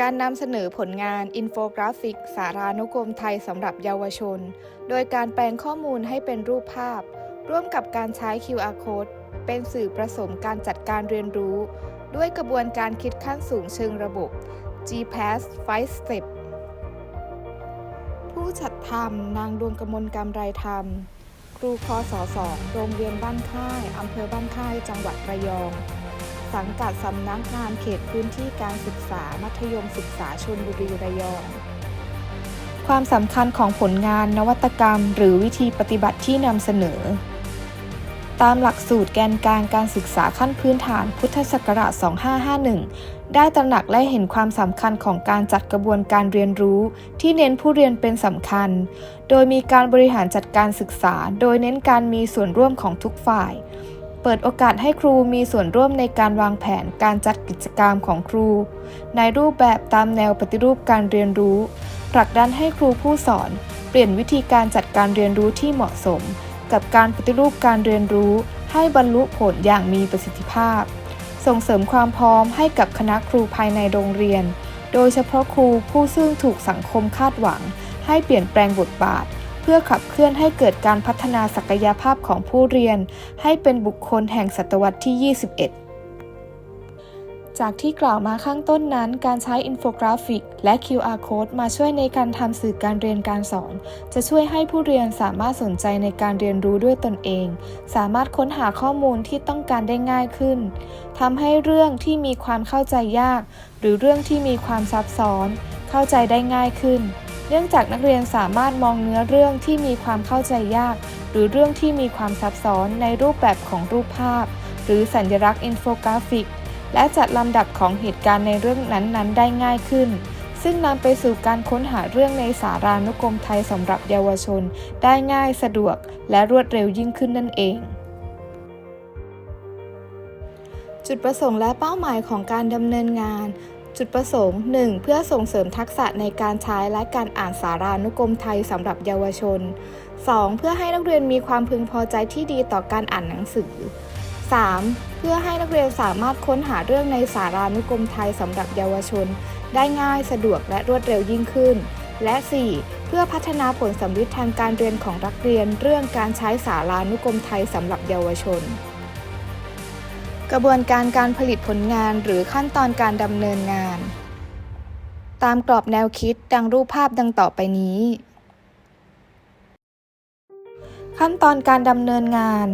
การนำเสนอผลงานอินโฟกราฟิก สารานุกรมไทยสำหรับเยาวชน โดยการแปลงข้อมูลให้เป็นรูปภาพ ร่วมกับการใช้ QR Code เป็นสื่อผสมการจัดการเรียนรู้ ด้วยกระบวนการคิดขั้นสูงเชิงระบบ GPAS 5 Step ผู้จัดทำนางดวงกมลกำไรธรรม ครูคอสอสองโรงเรียนบ้านค่ายอำเภอบ้านค่ายจังหวัดระยอง สังกัดสำนักงานเขตพื้นที่การศึกษา มัธยมศึกษาชนบุรีระยอง ความสำคัญของผลงานนวัตกรรม หรือวิธีปฏิบัติที่นำเสนอ ตามหลักสูตรแกนกลางการศึกษาขั้นพื้นฐานพุทธศักราช 2551 ได้ตระหนักและเห็นความสำคัญของการจัดกระบวนการเรียนรู้ ที่เน้นผู้เรียนเป็นสำคัญ โดยมีการบริหารจัดการศึกษา โดยเน้นการมีส่วนร่วมของทุกฝ่าย เปิดโอกาสให้ครูมีส่วนร่วมในการวางแผนการจัดกิจกรรมของครู ในรูปแบบตามแนวปฏิรูปการเรียนรู้ผลักดันให้ครูผู้สอน เปลี่ยนวิธีการจัดการเรียนรู้ที่เหมาะสม กับการปฏิรูปการเรียนรู้ ให้บรรลุผลอย่างมีประสิทธิภาพ ส่งเสริมความพร้อมให้กับคณะครูภายในโรงเรียน โดยเฉพาะครูผู้ซึ่งถูกสังคมคาดหวัง ให้เปลี่ยนแปลงบทบาท พื่อขับเคลื่อนให้เกิดการพัฒนาศักยภาพของผู้เรียน ให้เป็นบุคคลแห่งศตวรรษที่ 21จากที่กล่าวมาข้างต้นนั้น การใช้อินโฟกราฟิก และ QR Code มาช่วยในการทำสื่อการเรียนการสอน จะช่วยให้ผู้เรียนสามารถสนใจในการเรียนรู้ด้วยตนเอง สามารถค้นหาข้อมูลที่ต้องการได้ง่ายขึ้นทำให้เรื่องที่มีความเข้าใจยาก หรือเรื่องที่มีความซับซ้อน เข้าใจได้ง่ายขึ้น เนื่องจากนักเรียนสามารถมองเนื้อเรื่องที่มีความเข้าใจยาก หรือเรื่องที่มีความซับซ้อนในรูปแบบของรูปภาพ หรือสัญลักษณ์อินโฟกราฟิก และจัดลำดับของเหตุการณ์ในเรื่องนั้นๆ ได้ง่ายขึ้น ซึ่งนำไปสู่การค้นหาเรื่องในสารานุกรมไทยสำหรับเยาวชน ได้ง่ายสะดวก และรวดเร็วยิ่งขึ้นนั่นเองจุดประสงค์และเป้าหมายของการดำเนินงาน จุดประสงค์ 1. เพื่อส่งเสริมทักษะในการใช้และการอ่านสารานุกรมไทยสำหรับเยาวชน 2. เพื่อให้นักเรียนมีความพึงพอใจที่ดีต่อการอ่านหนังสือ 3. เพื่อให้นักเรียนสามารถค้นหาเรื่องในสารานุกรมไทยสำหรับเยาวชน ได้ง่ายสะดวกและรวดเร็วยิ่งขึ้น และ 4. เพื่อพัฒนาผลสำลิดทางการเรียนของนักเรียนเรื่องการใช้สารานุกรมไทยสำหรับเยาวชน กระบวนการการผลิตผลงานหรือขั้นตอนการดำเนินงาน ตามกรอบแนวคิดดังรูปภาพดังต่อไปนี้ ขั้นตอนการดำเนินงาน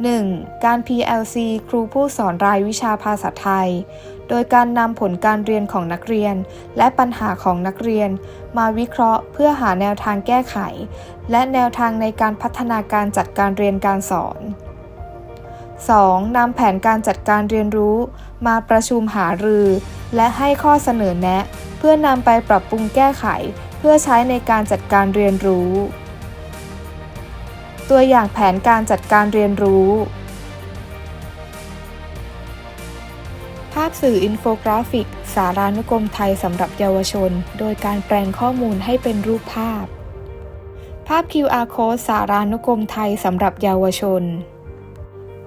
1. การ PLC ครูผู้สอนรายวิชาภาษาไทย โดยการนำผลการเรียนของนักเรียน และปัญหาของนักเรียน มาวิเคราะห์เพื่อหาแนวทางแก้ไข และแนวทางในการพัฒนาการจัดการเรียนการสอน 2. นำแผนการจัดการเรียนรู้ มาประชุมหารือ และให้ข้อเสนอแนะ เพื่อนำไปปรับปรุงแก้ไข เพื่อใช้ในการจัดการเรียนรู้ ตัวอย่างแผนการจัดการเรียนรู้ ภาพสื่ออินโฟกราฟิก สารานุกรมไทยสำหรับเยาวชน โดยการแปลงข้อมูลให้เป็นรูปภาพ ภาพ QR Code สารานุกรมไทยสำหรับเยาวชน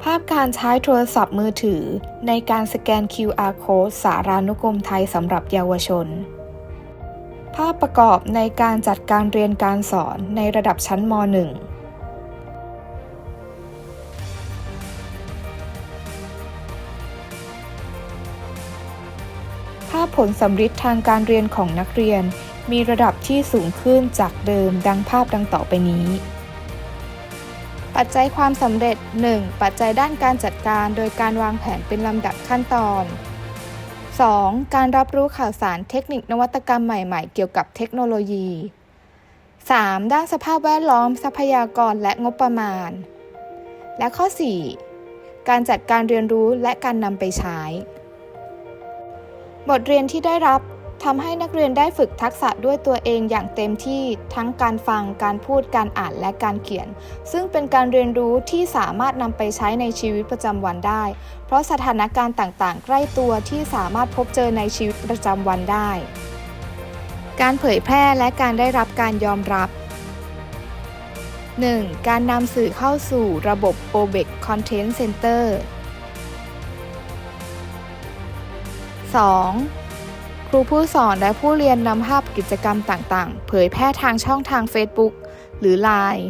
ภาพการใช้โทรศัพท์มือถือ ในการสแกน QR Code สารานุกรมไทยสำหรับเยาวชน ภาพประกอบในการจัดการเรียนการสอนในระดับชั้นม .1 ภาพผลสำฤทธิ์ทางการเรียนของนักเรียน มีระดับที่สูงขึ้นจากเดิมดังภาพดังต่อไปนี้ ปัจจัยความสำเร็จ 1. ปัจจัยด้านการจัดการ โดยการวางแผนเป็นลำดับขั้นตอน 2. การรับรู้ข่าวสารเทคนิคนวัตกรรมใหม่ๆ เกี่ยวกับเทคโนโลยี 3. ด้านสภาพแวดล้อมทรัพยากรและงบประมาณ และข้อ 4. การจัดการเรียนรู้และการนำไปใช้ บทเรียนที่ได้รับ ทำให้นักเรียนได้ฝึกทักษะด้วยตัวเองอย่างเต็มที่ทั้งการฟัง การพูด การอ่าน และการเขียน ซึ่งเป็นการเรียนรู้ที่สามารถนำไปใช้ในชีวิตประจำวันได้ เพราะสถานการณ์ต่างๆ ใกล้ตัวที่สามารถพบเจอในชีวิตประจำวันได้ การเผยแพร่และการได้รับการยอมรับ 1. การนำสื่อเข้าสู่ระบบ OBEC Content Center 2. ครูผู้สอนและผู้เรียนนำภาพกิจกรรมต่างๆ เผยแพร่ทางช่องทาง Facebook หรือ Line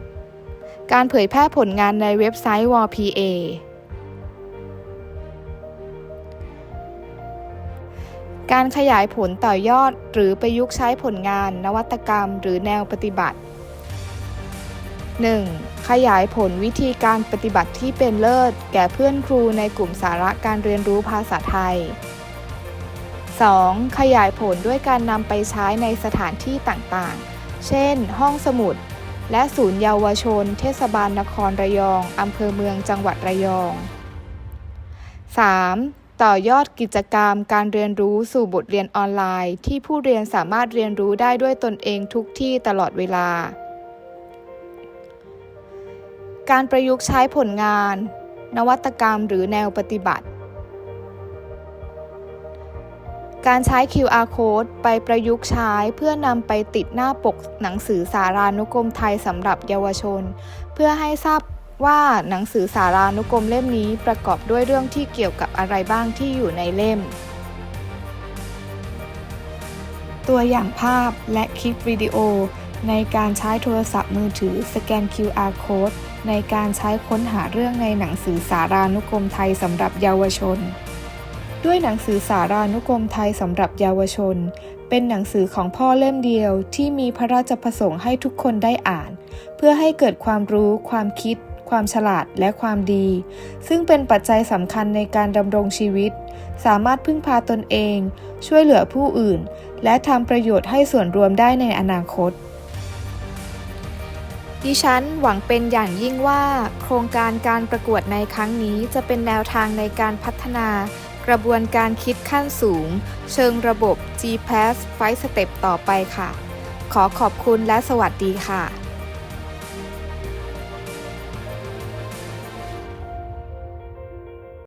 3. การเผยแพร่ผลงานในเว็บไซต์ WPA การขยายผลต่อยอดหรือประยุกต์ใช้ผลงานนวัตกรรมหรือแนวปฏิบัติ 1. ขยายผลวิธีการปฏิบัติที่เป็นเลิศ แก่เพื่อนครูในกลุ่มสาระการเรียนรู้ภาษาไทย 2. ขยายผลด้วยการนำไปใช้ในสถานที่ต่างๆ เช่น ห้องสมุด และศูนย์เยาวชน เทศบาลนครระยอง อำเภอเมืองจังหวัดระยอง 3. ต่อยอดกิจกรรมการเรียนรู้สู่บทเรียนออนไลน์ ที่ผู้เรียนสามารถเรียนรู้ได้ด้วยตนเองทุกที่ตลอดเวลา การประยุกต์ใช้ผลงาน นวัตกรรมหรือแนวปฏิบัติ การใช้ QR code ไปประยุกต์ใช้เพื่อนำไปติดหน้าปกหนังสือสารานุกรมไทยสำหรับเยาวชน เพื่อให้ทราบว่าหนังสือสารานุกรมเล่มนี้ประกอบด้วยเรื่องที่เกี่ยวกับอะไรบ้างที่อยู่ในเล่ม ตัวอย่างภาพและคลิปวิดีโอ ในการใช้โทรศัพท์มือถือสแกน QR code ในการใช้ค้นหาเรื่องในหนังสือสารานุกรมไทยสำหรับเยาวชน ด้วยหนังสือสารานุกรมไทยสำหรับเยาวชน เป็นหนังสือของพ่อเล่มเดียวที่มีพระราชประสงค์ให้ทุกคนได้อ่าน เพื่อให้เกิดความรู้ ความคิด ความฉลาดและความดี ซึ่งเป็นปัจจัยสำคัญในการดำรงชีวิต สามารถพึ่งพาตนเอง ช่วยเหลือผู้อื่น และทำประโยชน์ให้ส่วนรวมได้ในอนาคต ดิฉันหวังเป็นอย่างยิ่งว่า โครงการการประกวดในครั้งนี้จะเป็นแนวทางในการพัฒนากระบวนการคิดขั้นสูง เชิงระบบ GPAS Fight Step ต่อไปค่ะ ขอขอบคุณและสวัสดีค่ะ